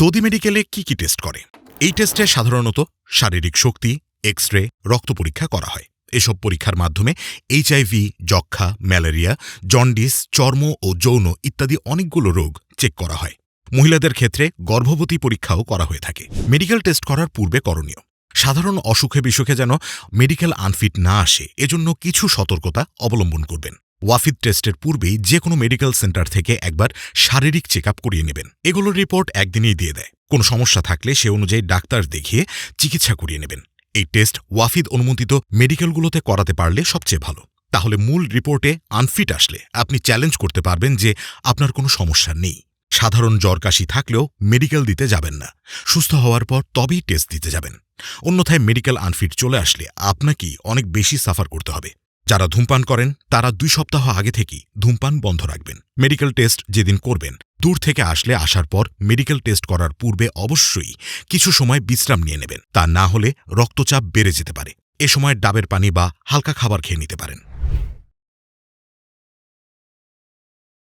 Saudi মেডিকেলে কি কি টেস্ট করে? এই টেস্টে সাধারণত শারীরিক শক্তি এক্স রে রক্ত পরীক্ষা করা হয়। এসব পরীক্ষার মাধ্যমে এইচআইভি যক্ষা ম্যালেরিয়া, জন্ডিস, চর্ম ও যৌন ইত্যাদি অনেকগুলো রোগ চেক করা হয়। মহিলাদের ক্ষেত্রে গর্ভবতী পরীক্ষাও করা হয়ে থাকে। মেডিকেল টেস্ট করার পূর্বে করণীয়। সাধারণ অসুখে বিসুখে যেন মেডিকেল আনফিট না আসে, এজন্য কিছু সতর্কতা অবলম্বন করবেন। ওয়াফিদ টেস্টের পূর্বেই যে কোনো মেডিকেল সেন্টার থেকে একবার শারীরিক চেক করিয়ে নেবেন। এগুলোর রিপোর্ট একদিনেই দিয়ে দেয়। কোনো সমস্যা থাকলে সে অনুযায়ী ডাক্তার দেখিয়ে চিকিৎসা করিয়ে নেবেন। এই টেস্ট ওয়াফিদ অনুমোদিত মেডিকেলগুলোতে করাতে পারলে সবচেয়ে ভালো। তাহলে মূল রিপোর্টে আনফিট আসলে। আপনি চ্যালেঞ্জ করতে পারবেন যে আপনার কোনো সমস্যা নেই। সাধারণ জ্বর কাশি থাকলেও মেডিকেল দিতে যাবেন না। সুস্থ হওয়ার পর তবেই টেস্ট দিতে যাবেন। অন্যথায় মেডিকেল আনফিট চলে আসলে আপনাকেই অনেক বেশি সাফার করতে হবে। যারা ধূমপান করেন, তারা দুই সপ্তাহ আগে থেকেই ধূমপান বন্ধ রাখবেন। মেডিকেল টেস্ট যেদিন করবেন, দূর থেকে আসলে আসার পর মেডিকেল টেস্ট করার পূর্বে অবশ্যই কিছু সময় বিশ্রাম নিয়ে নেবেন। তা না হলে রক্তচাপ বেড়ে যেতে পারে। এ সময় ডাবের পানি বা হালকা খাবার খেয়ে নিতে পারেন।